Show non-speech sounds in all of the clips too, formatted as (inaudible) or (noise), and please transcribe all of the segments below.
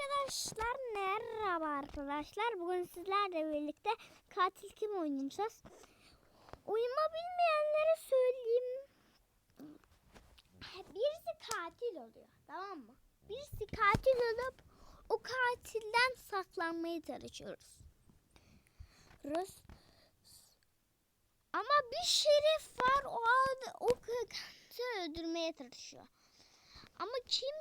Arkadaşlar merhaba arkadaşlar. Bugün sizlerle birlikte katil kim oynayacağız? Uyuma bilmeyenlere söyleyeyim. Birisi katil oluyor tamam mı? Birisi katil olup o katilden saklanmaya çalışıyoruz. Rus. Ama bir şerif var o, o katili öldürmeye çalışıyor. Ama kim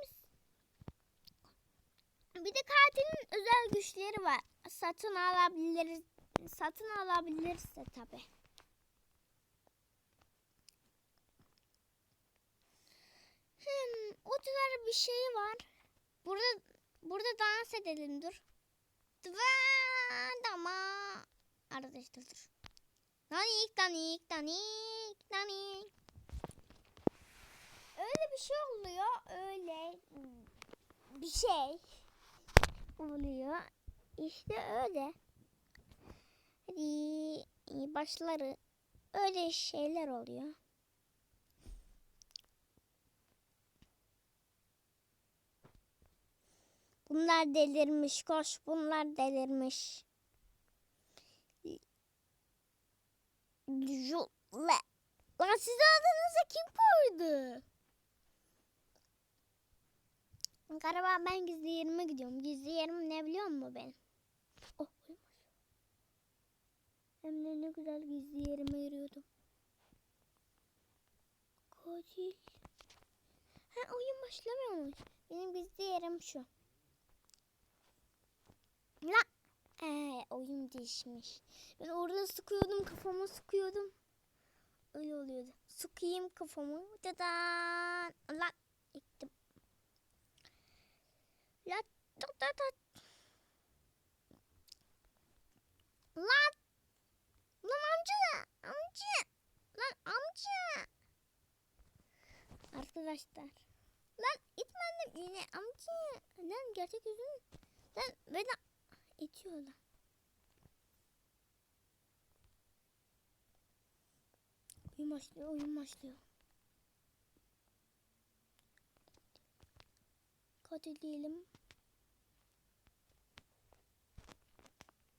bir de katilin özel güçleri var. Satın alabiliriz. Satın alabilirse tabi. Hmm, o kadar bir şey var. Burada burada dans edelim dur. Dama. Arkadaşlar dur. Danik danik danik danik. Öyle bir şey oluyor. Öyle bir şey oluyor. İşte öyle. Hadi başları öyle şeyler oluyor. Bunlar delirmiş koş bunlar delirmiş. Jule. Lan size adınızı kim koydu? Galiba ben gizli yerime gidiyorum. Gizli yerim ne biliyor musun benim? Oh, uyumuş. Hem de ne güzel gizli yerime giriyordum. Katil. Ha oyun başlamıyormuş. Benim gizli yerim şu. La. Ee, oyun değişmiş. Ben orada sıkıyordum kafama sıkıyordum. Öyle oluyordu. Sıkayım kafamı. Dadan. La. Gittim. La ta ta ta. Lan. Lan amca. Amca. Lan amca. Arkadaşlar. Lan itme annem yine amca. Lan gerçek yüzün. Lan beni itiyorlar. Oyun başlıyor, oyun başlıyor. Katil değilim.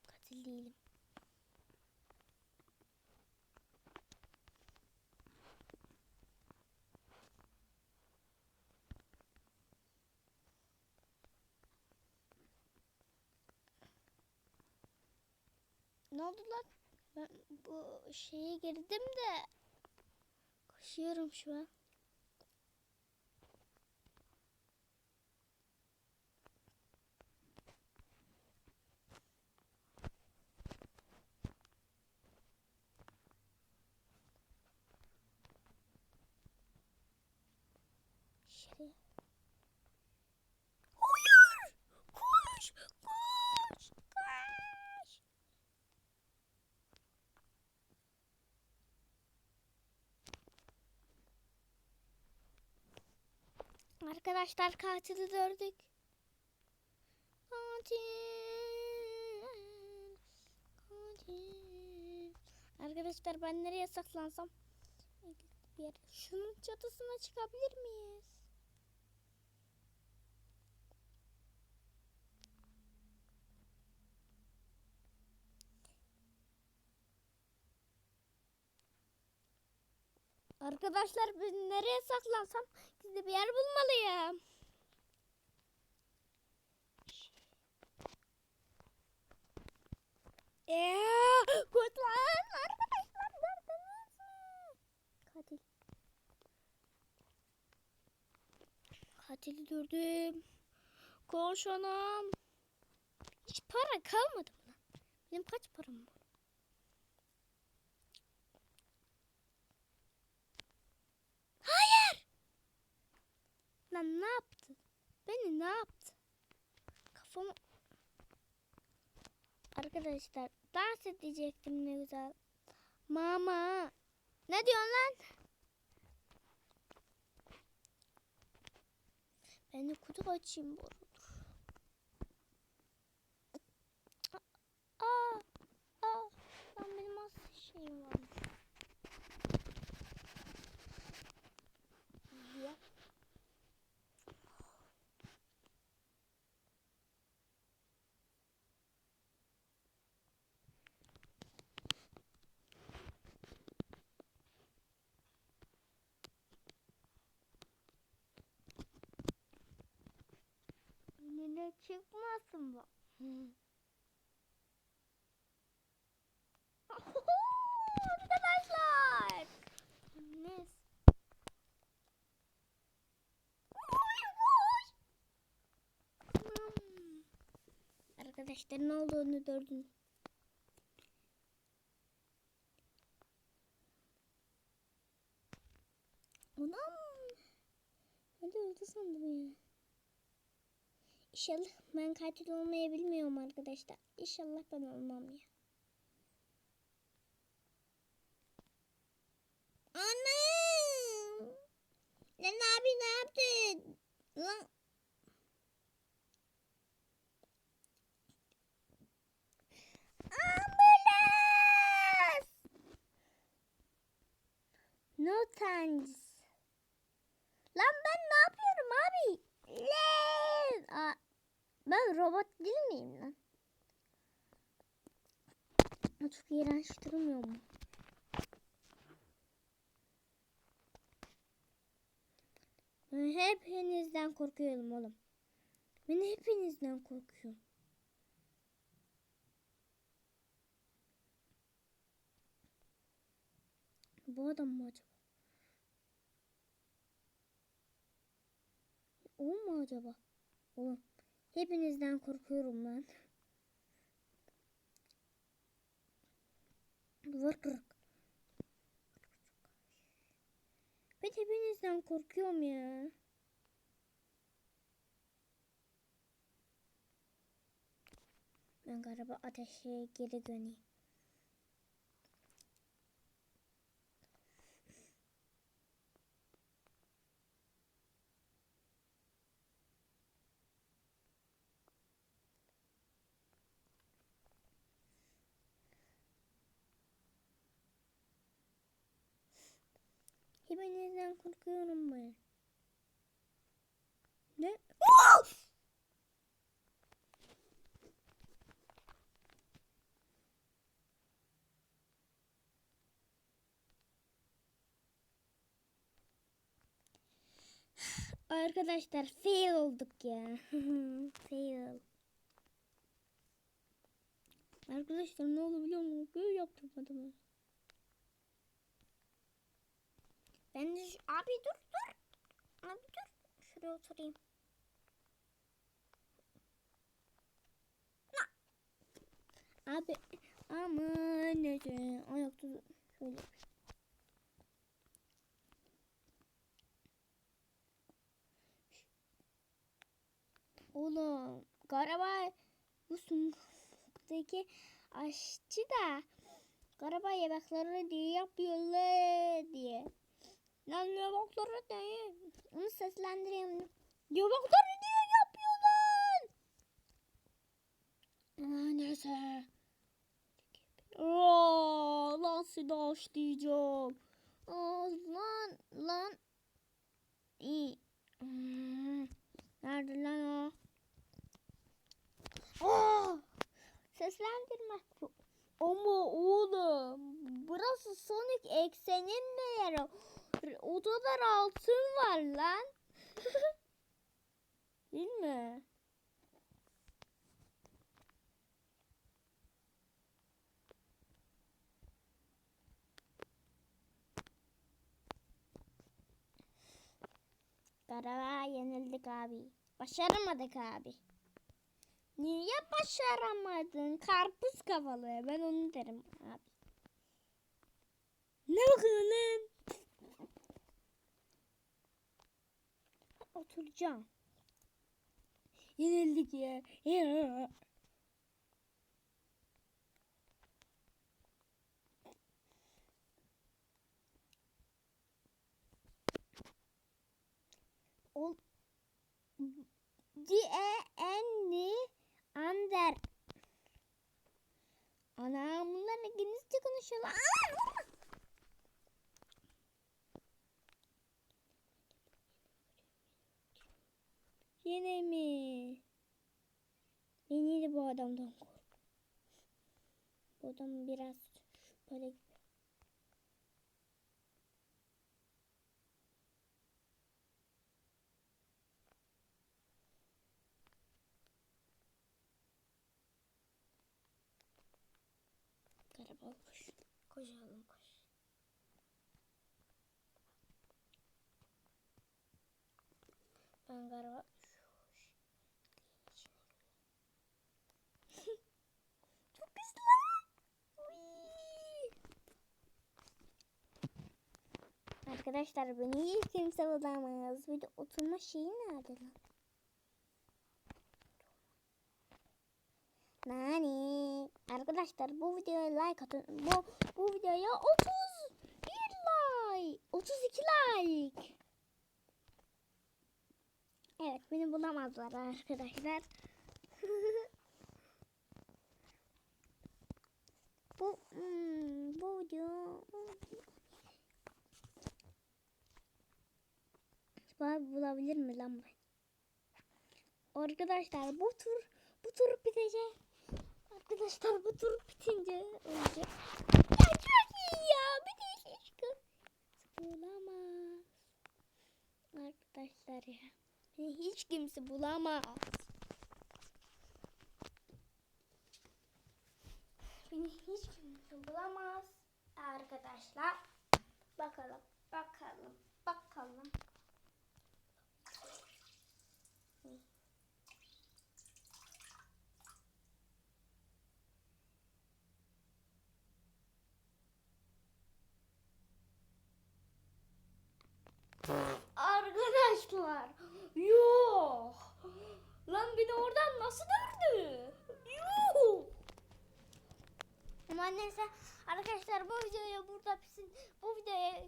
Katil değilim. Ne oldu lan? Ben bu şeye girdim de koşuyorum şu an. Şuraya. Hayır! Koş! Koş! Koş! Arkadaşlar katili gördük. Katil. Katil. Arkadaşlar ben nereye saklansam? Bir yere. Şunun çatısına çıkabilir miyiz? Arkadaşlar ben nereye saklansam gizli bir yer bulmalıyım. Eee, kurtlan arkadaşlar gördünüz mü? Katil. Katili gördüm. Koş anam. Hiç para kalmadı mı? lan? Benim kaç param var? Hayır. Lan ne yaptı? Beni ne yaptı? Kafamı... Arkadaşlar dans edecektim ne güzel. Mama. Ne diyorsun lan? Ben de kutu açayım bu arada. Aa, aa, lan benim az şeyim varmış. Ya. Ay çıkmasın bu. Arkadaşlar. Ne? Hmm. Arkadaşlar ne olduğunu gördün. Anam. Hadi öldü sandım ya. İnşallah ben katil olmayı bilmiyorum arkadaşlar. İnşallah ben olmam ya. Anam. Lan abi ne yaptın? Lan. Ambulans. No thanks. Lan ben ne yapıyorum abi? Lan. Aa, ben robot değil miyim lan? Çok iğrenç durmuyor mu? Ben hepinizden korkuyorum oğlum. Ben hepinizden korkuyorum. Bu adam mı acaba? O mu acaba? Oğlum hepinizden korkuyorum lan. Duvar kırık. Ben hepinizden korkuyorum ya. Ben galiba ateşe geri döneyim. Hepinizden korkuyorum ben. Ne? Arkadaşlar fail olduk ya. (laughs) fail. Arkadaşlar ne oldu biliyor musun? Göğü yaptım Ben de abi dur dur. Abi dur. Şuraya oturayım. Abi aman neyse ayakta şöyle. Oğlum galiba bu sunguktaki aşçı da galiba yemekleri diye yapıyorlar diye. Lan yemekleri diye. Onu seslendireyim. Yemekleri diye yapıyorlar. Aa, neyse. Aa, lan seni açlayacağım. Aa, lan lan. İyi. Nerede lan o? Aa! Seslendirme. Ama oğlum burası Sonic eksenin ne yeri? Odalar altın var lan. (laughs) Değil mi? Galiba yenildik abi. Başaramadık abi. Niye başaramadın? Karpuz kafalı. Ben onu derim abi. Ne bakıyorsun lan? Oturacağım. Yenildik ya. ya. Ol D-E-N-N Ander. Ana bunlar İngilizce konuşuyorlar. Yine mi? Ben yine bu adamdan korkuyorum. Bu adam biraz şüpheli gibi. Garip olmuş. Koşalım koş. Ben garip Arkadaşlar beni hiç kimse bulamaz. Bir de oturma şeyi nerede lan? Nani? Arkadaşlar bu videoya like atın. Bu bu videoya 31 like. 32 like. Evet beni bulamazlar arkadaşlar. (laughs) bu hmm, bu video Acaba bulabilir mi lan ben? Arkadaşlar bu tur bu tur bitecek. Arkadaşlar bu tur bitince olacak. Ya çok iyi ya. Bir de hiç bulamaz. Arkadaşlar ya. Hiç kimse bulamaz. Beni hiç kimse bulamaz. Arkadaşlar. Bakalım. Bakalım. Bakalım. Arkadaşlar. Yok. Lan beni oradan nasıl gördü? Yok. Ama neyse arkadaşlar bu videoya burada pisin. Bu videoya.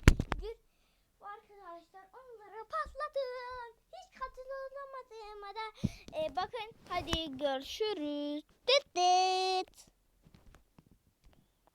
Bu arkadaşlar onları patladım. Hiç katılamadım. Hadi e, bakın hadi görüşürüz. Dıt dıt.